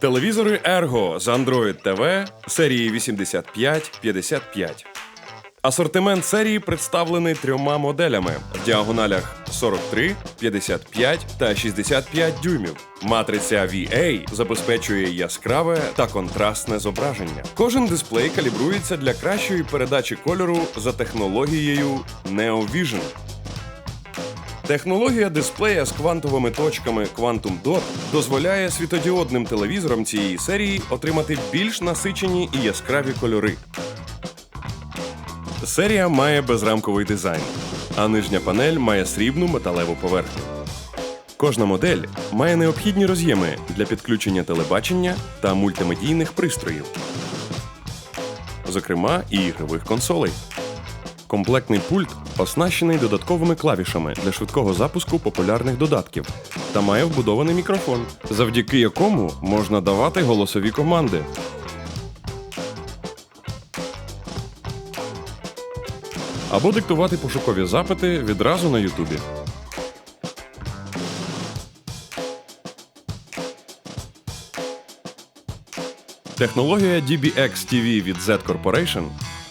Телевізори Ergo з Android TV серії 85-55. Асортимент серії представлений трьома моделями в діагоналях 43, 55 та 65 дюймів. Матриця VA забезпечує яскраве та контрастне зображення. Кожен дисплей калібрується для кращої передачі кольору за технологією NeoVision. Технологія дисплея з квантовими точками Quantum Dot дозволяє світодіодним телевізорам цієї серії отримати більш насичені і яскраві кольори. Серія має безрамковий дизайн, а нижня панель має срібну металеву поверхню. Кожна модель має необхідні роз'єми для підключення телебачення та мультимедійних пристроїв, зокрема і ігрових консолей. Комплектний пульт оснащений додатковими клавішами для швидкого запуску популярних додатків та має вбудований мікрофон, завдяки якому можна давати голосові команди. Або диктувати пошукові запити відразу на Ютубі. Технологія DBX TV від Z Corporation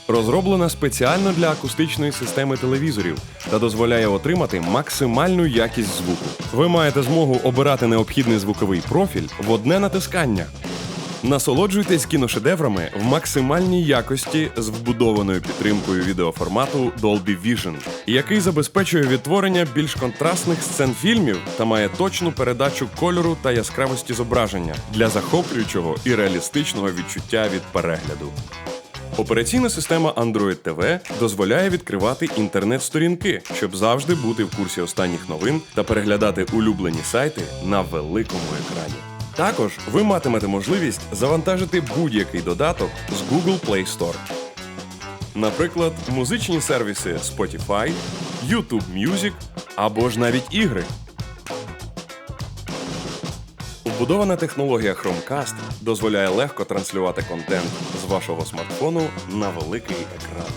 розроблена спеціально для акустичної системи телевізорів та дозволяє отримати максимальну якість звуку. Ви маєте змогу обирати необхідний звуковий профіль в одне натискання. Насолоджуйтесь кіношедеврами в максимальній якості з вбудованою підтримкою відеоформату Dolby Vision, який забезпечує відтворення більш контрастних сцен фільмів та має точну передачу кольору та яскравості зображення для захоплюючого і реалістичного відчуття від перегляду. Операційна система Android TV дозволяє відкривати інтернет-сторінки, щоб завжди бути в курсі останніх новин та переглядати улюблені сайти на великому екрані. Також ви матимете можливість завантажити будь-який додаток з Google Play Store. Наприклад, музичні сервіси Spotify, YouTube Music або ж навіть ігри. Вбудована технологія Chromecast дозволяє легко транслювати контент з вашого смартфону на великий екран.